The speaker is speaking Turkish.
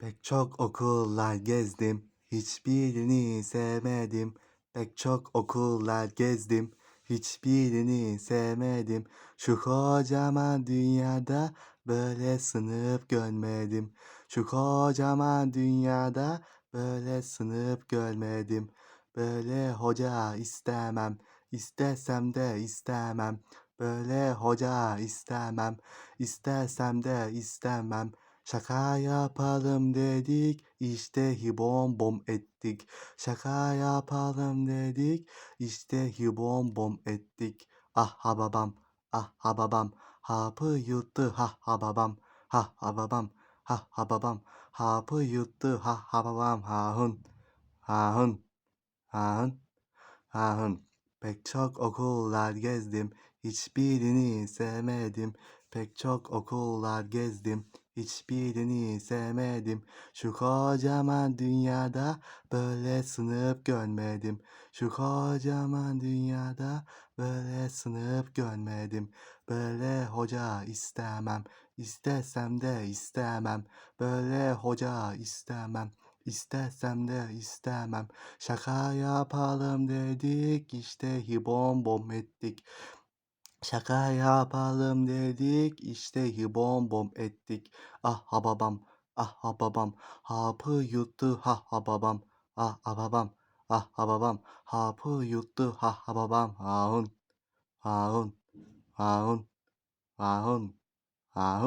Pek çok okullar gezdim, hiçbirini sevmedim. Pek çok okullar gezdim, hiçbirini sevmedim. Şu kocaman dünyada böyle sınıf görmedim. Şu kocaman dünyada böyle sınıf görmedim. Böyle hoca istemem, istesem de istemem. Böyle hoca istemem, istesem de istemem. Şaka yapalım dedik, işte hibom bom ettik. Şaka yapalım dedik, işte hibom bom ettik. Ah ha babam, ah ha babam, hapı yuttu ha ha babam, ha ha babam, ha ha babam, hapı yuttu ha ha babam, ha hun, ha hun, ha hun, ha hun. Pek çok okullar gezdim, hiçbirini sevmedim. Pek çok okullar gezdim, hiçbirini sevmedim. Şu kocaman dünyada böyle sınıf görmedim. Şu kocaman dünyada böyle sınıf görmedim. Böyle hoca istemem, istesem de istemem. Böyle hoca istemem, istesem de istemem. Şaka yapalım dedik, işte hibom bom ettik. Şaka yapalım dedik, işte hibom bom ettik. Ah ha babam, ah ha babam, hapı yuttu ha ha babam, ah ha babam, ah ha babam, hapı yuttu ha ha babam, ha hun, ha hun, ha